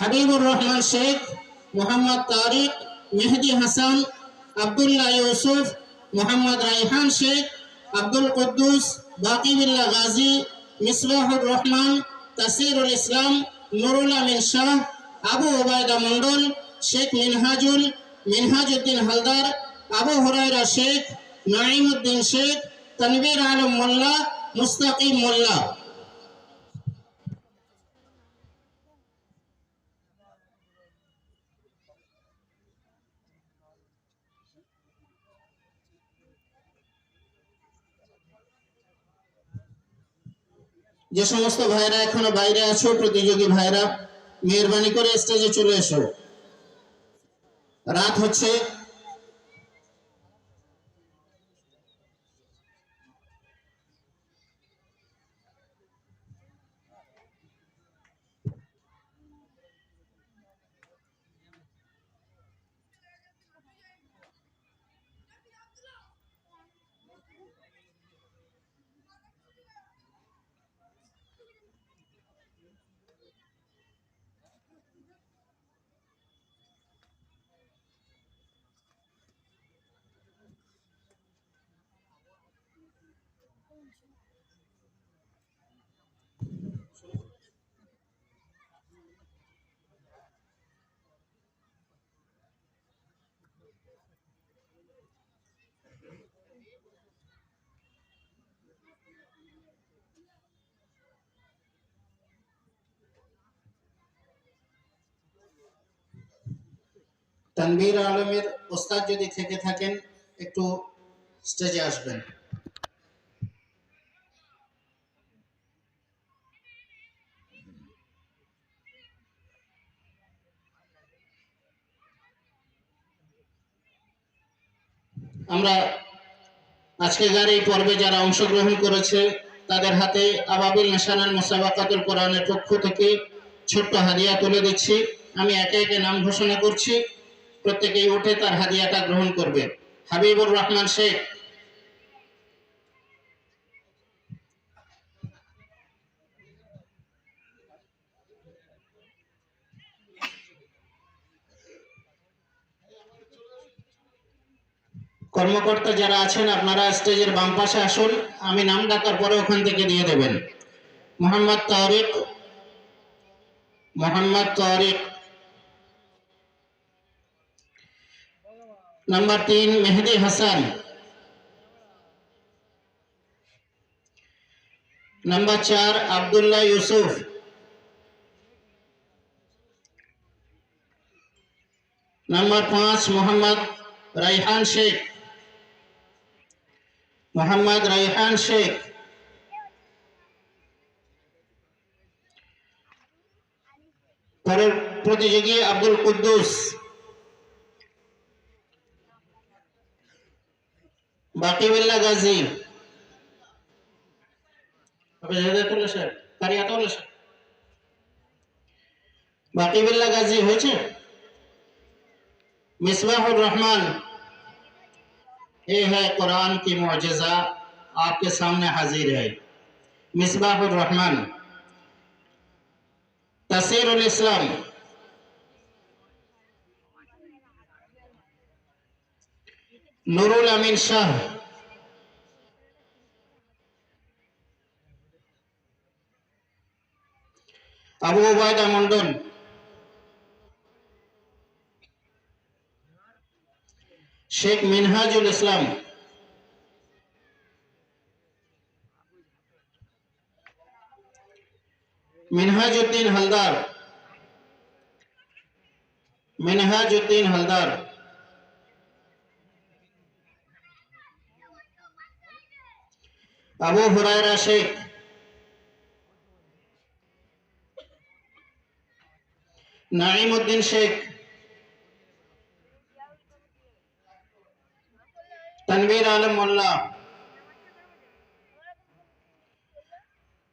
হাবিবুর রহমান শেখ, মোহাম্মদ তারিক, মেহেদি হাসান, আবদুল্লাহ ইউসুফ, মোহাম্মদ রাইহান শেখ, আব্দুল কুদ্দুস, বাকিবুল্লাহ গাজী, মিসবাহুর রহমান, তাসিরুল ইসলাম, নুরুল আমিন শাহ, আবু ওবায়দা মন্ডল শেখ মিনহাজুল মিনহাজউদ্দিন হালদার, আবু হুরায়রা শেখ নাইমুদ্দিন শেখ তনবীর আলম মোল্লা, মুস্তাকিম মোল্লা। যে সমস্ত ভাইরা এখনও বাইরে আছো, প্রতিযোগী ভাইরা মেহরবানি করে স্টেজে চলে এসো। রাত হচ্ছে তানভীর আলমের ওস্তাদ যদি থেকে থাকেন একটু স্টেজে আসবেন। আমরা আজকে যার এই পর্বে যারা অংশগ্রহণ করেছে, তাদের হাতে আবাবিল নেশানাল মোসাবাকাতুল কোরআনের পক্ষ থেকে ছোট্ট হাদিয়া তুলে দিচ্ছি। আমি একে একে নাম ঘোষণা করছি। প্রত্যেকেই উঠে তার হাদিয়াটা গ্রহণ করবে। হাবিবুর রহমান শেখ কর্মকর্তা যারা আছেন, আপনারা স্টেজের বাম পাশে আসুন। আমি নাম ডাকার পরে ওখান থেকে দিয়ে দেবেন মোহাম্মদ তারিক মোহাম্মদ তারিক। নাম্বার তিন, মেহেদি হাসান। নাম্বার চার, আব্দুল্লাহ ইউসুফ। নাম্বার পাঁচ, মোহাম্মদ রাইহান শেখ। মোহাম্মদ রাইহান শেখ। পরের প্রতিযোগী আব্দুল কুদ্দুস। বাকিবুল্লাহ গাজী। বাকিবুল্লাহ গাজী হয়েছে? মিসবাহুর রহমান। یہ ہے قرآن کی معجزہ آپ کے سامنے حاضر ہے۔ مصباح الرحمن۔ تصیر الاسلام۔ نور الامین شاہ۔ ابو عبیدہ منڈن শেখ মিনহাজুল ইসলাম মিনহাজউদ্দিন হালদার মিনহাজউদ্দিন হালদার আবু হুরায়রা শেখ নাইমউদ্দিন শেখ তনবীর আলম মোল্লা।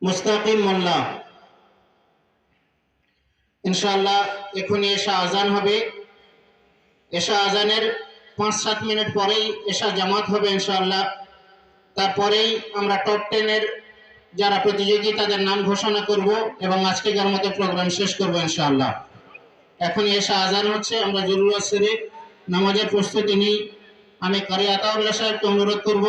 মুস্তাকিম মোল্লা। ইনশাআল্লাহ এখনই এসা আজান হবে। এসা আজানের পাঁচ সাত মিনিট পরেই এসা জামাত হবে ইনশাআল্লাহ। তারপরেই আমরা টপ টেনের যারা প্রতিযোগী তাদের নাম ঘোষণা করব এবং আজকে আজকেকার মতো প্রোগ্রাম শেষ করব ইনশাআল্লাহ। এখন এসে আজান হচ্ছে, আমরা জরুরত শরীফ নামাজের প্রস্তুতি নিই। আমি কারি আতাউল্লাহ সাহেবকে অনুরোধ করব